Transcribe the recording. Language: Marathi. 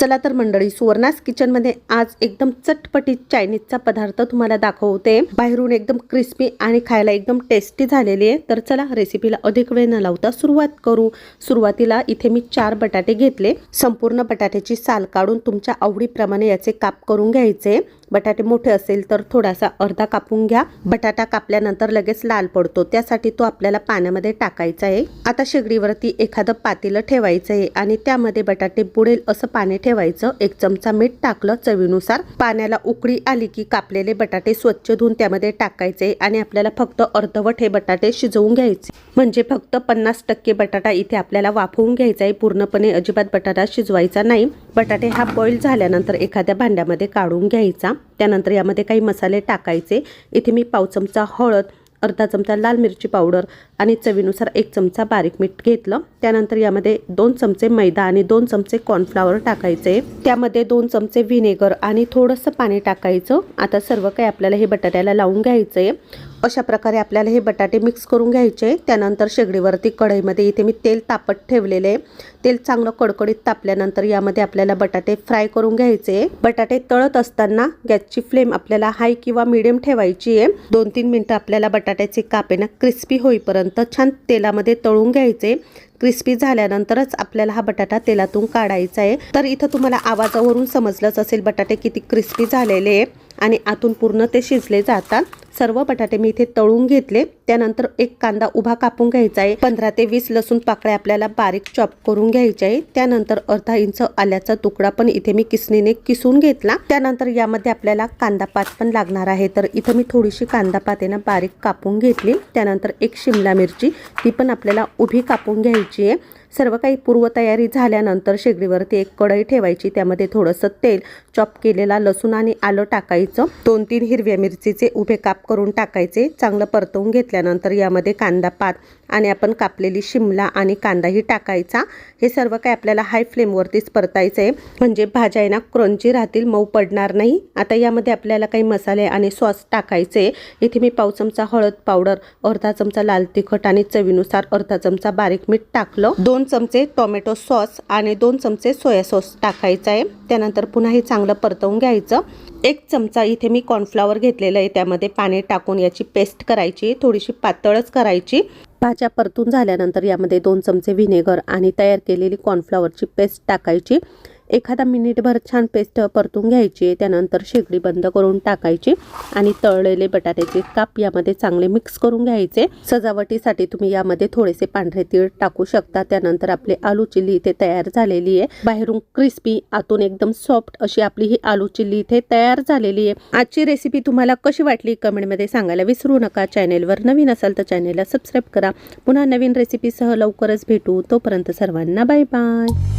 चला तर मंडळी सुवर्णास किचनमध्ये आज एकदम चटपटीत चायनीजचा पदार्थ तुम्हाला दाखवते. बाहेरून एकदम क्रिस्पी आणि खायला एकदम टेस्टी झालेली आहे. तर चला रेसिपीला अधिक वेळ न लावता सुरुवात करू. सुरुवातीला इथे मी चार बटाटे घेतले. संपूर्ण बटाट्याची साल काढून तुमच्या आवडीप्रमाणे याचे काप करून घ्यायचे. बटाटे मोठे असेल तर थोडासा अर्धा कापून घ्या. बटाटा कापल्यानंतर लगेच लाल पडतो. त्यासाठी तो आपल्याला पाण्यामध्ये टाकायचा आहे. आता शेगडीवरती एखादं पातेलं ठेवायचं आहे आणि त्यामध्ये बटाटे बुडेल असं पाणी ठेवायचं. एक चमचा मीठ टाकलं चवीनुसार. पाण्याला उकळी आली की कापलेले बटाटे स्वच्छ धुवून त्यामध्ये टाकायचे आणि आपल्याला फक्त अर्धवट हे बटाटे शिजवून घ्यायचे. म्हणजे फक्त पन्नास टक्के बटाटा इथे आपल्याला वाफवून घ्यायचा आहे. पूर्णपणे अजिबात बटाटा शिजवायचा नाही. बटाटे हा बॉईल झाल्यानंतर एखाद्या भांड्यामध्ये काढून घ्यायचा. त्यानंतर यामध्ये काही मसाले टाकायचे. इथे मी पाव चमचा हळद अर्धा चमचा लाल मिरची पावडर आणि चवीनुसार एक चमचा बारीक मीठ घेतलं. त्यानंतर यामध्ये दोन चमचे मैदा आणि दोन चमचे कॉर्नफ्लावर टाकायचे. त्यामध्ये दोन चमचे व्हिनेगर आणि थोडंसं पाणी टाकायचं. आता सर्व काही आपल्याला हे बटाट्याला लावून घ्यायचं आहे अशा प्रकारे आपल्याला हे बटाटे मिक्स करून घ्यायचे. त्यानंतर शेगडीवरती कढईमध्ये इथे मी तेल तापत ठेवलेले आहे. तेल चांगलं कडकडीत तापल्यानंतर यामध्ये आपल्याला बटाटे फ्राय करून घ्यायचे बटाटे तळत असताना गॅसची फ्लेम आपल्याला हाय किंवा मिडियम ठेवायची आहे. दोन तीन मिनटं आपल्याला बटाट्याचे कापे ना क्रिस्पी होईपर्यंत छान तेलामध्ये तळून घ्यायचे क्रिस्पी झाल्यानंतरच आपल्याला हा बटाटा तेलातून काढायचा आहे. तर इथं तुम्हाला आवाजावरून समजलंच असेल बटाटे किती क्रिस्पी झालेले आहे आणि आतून पूर्ण ते शिजले जातात. सर्व बटाटे मी इथे तळून घेतले. त्यानंतर एक कांदा उभा कापून घ्यायचा आहे. पंधरा ते वीस लसूण पाकळ्या आपल्याला बारीक चॉप करून घ्यायचे आहे. त्यानंतर अर्धा इंच आल्याचा तुकडा पण इथे मी किसणीने किसून घेतला. त्यानंतर यामध्ये आपल्याला कांदा पात पण लागणार आहे. तर इथं मी थोडीशी कांदा पातेनं बारीक कापून घेतली. त्यानंतर एक शिमला मिरची ती पण आपल्याला उभी कापून घ्यायची आहे सर्व काही पूर्वतयारी झाल्यानंतर शेगडीवरती एक कढई ठेवायची. त्यामध्ये थोडंसं तेल चॉप केलेला लसूण आणि आलं टाकायचं. दोन तीन हिरव्या मिरचीचे उभे काप करून टाकायचे. चांगलं परतवून घेतल्यानंतर यामध्ये कांदा पात आणि आपण कापलेली शिमला आणि कांदाही टाकायचा. हे सर्व काही आपल्याला हाय फ्लेमवरतीच परतायचं आहे म्हणजे भाज्या आहे ना क्रंची राहतील मऊ पडणार नाही. आता यामध्ये आपल्याला काही मसाले आणि सॉस टाकायचे. इथे मी पाव चमचा हळद पावडर अर्धा चमचा लाल तिखट आणि चवीनुसार अर्धा चमचा बारीक मीठ टाकलं. दोन चमचे टोमॅटो सॉस आणि दोन चमचे सोया सॉस टाकायचा आहे. त्यानंतर पुन्हा हे चांगलं परतवून घ्यायचं. एक चमचा इथे मी कॉर्नफ्लॉवर घेतलेलं आहे. त्यामध्ये पाणी टाकून याची पेस्ट करायची थोडीशी पातळच करायची. भाज्या परतून झाल्यानंतर यामध्ये दोन चमचे व्हिनेगर आणि तयार केलेली कॉर्नफ्लॉवरची पेस्ट टाकायची. एखादा मिनिटभर छान पेस्ट परतून घ्यायची त्यानंतर शेगडी बंद करून टाकायची आणि तळलेले बटाट्याचे काप यामध्ये चांगले मिक्स करून घ्यायचे. सजावटीसाठी तुम्ही यामध्ये थोडेसे पांढरे तीळ टाकू शकता. त्यानंतर आपले आलू चिल्ली इथे तयार झालेली आहे. बाहेरून क्रिस्पी आतून एकदम सॉफ्ट अशी आपली ही आलू चिल्ली इथे तयार झालेली आहे. आजची रेसिपी तुम्हाला कशी वाटली कमेंटमध्ये सांगायला विसरू नका. चॅनेलवर नवीन असाल तर चॅनेलला सबस्क्राईब करा. पुन्हा नवीन रेसिपीसह लवकरच भेटू. तोपर्यंत सर्वांना बाय बाय.